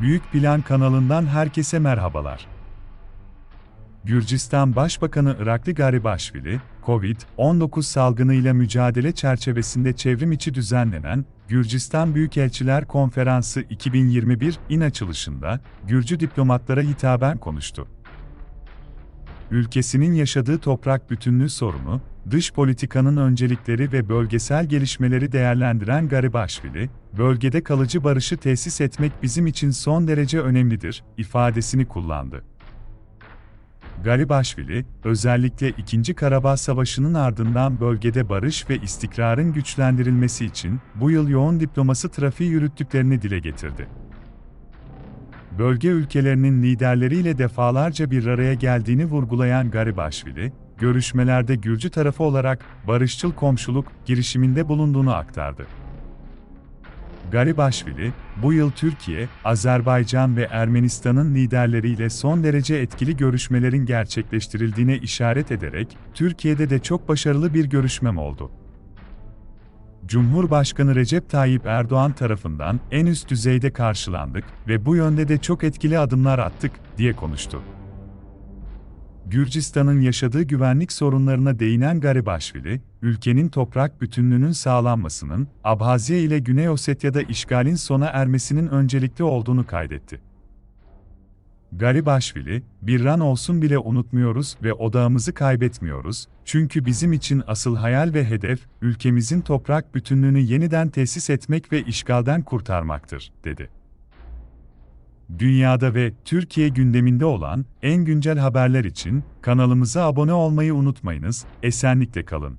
Büyük Plan kanalından herkese merhabalar. Gürcistan Başbakanı Irakli Garibaşvili, COVID-19 salgınıyla mücadele çerçevesinde çevrim içi düzenlenen Gürcistan Büyükelçiler Konferansı 2021 in açılışında Gürcü diplomatlara hitaben konuştu. Ülkesinin yaşadığı toprak bütünlüğü sorunu, dış politikanın öncelikleri ve bölgesel gelişmeleri değerlendiren Garibaşvili, bölgede kalıcı barışı tesis etmek bizim için son derece önemlidir, ifadesini kullandı. Garibaşvili, özellikle 2. Karabağ Savaşı'nın ardından bölgede barış ve istikrarın güçlendirilmesi için bu yıl yoğun diplomasi trafiği yürüttüklerini dile getirdi. Bölge ülkelerinin liderleriyle defalarca bir araya geldiğini vurgulayan Garibaşvili, görüşmelerde Gürcü tarafı olarak barışçıl komşuluk girişiminde bulunduğunu aktardı. Garibaşvili, bu yıl Türkiye, Azerbaycan ve Ermenistan'ın liderleriyle son derece etkili görüşmelerin gerçekleştirildiğine işaret ederek, Türkiye'de de çok başarılı bir görüşmem oldu. Cumhurbaşkanı Recep Tayyip Erdoğan tarafından en üst düzeyde karşılandık ve bu yönde de çok etkili adımlar attık, diye konuştu. Gürcistan'ın yaşadığı güvenlik sorunlarına değinen Garibaşvili, ülkenin toprak bütünlüğünün sağlanmasının, Abhazya ile Güney Osetya'da işgalin sona ermesinin öncelikli olduğunu kaydetti. Garibaşvili, bir ran olsun bile unutmuyoruz ve odağımızı kaybetmiyoruz, çünkü bizim için asıl hayal ve hedef, ülkemizin toprak bütünlüğünü yeniden tesis etmek ve işgalden kurtarmaktır, dedi. Dünyada ve Türkiye gündeminde olan en güncel haberler için kanalımıza abone olmayı unutmayınız, esenlikle kalın.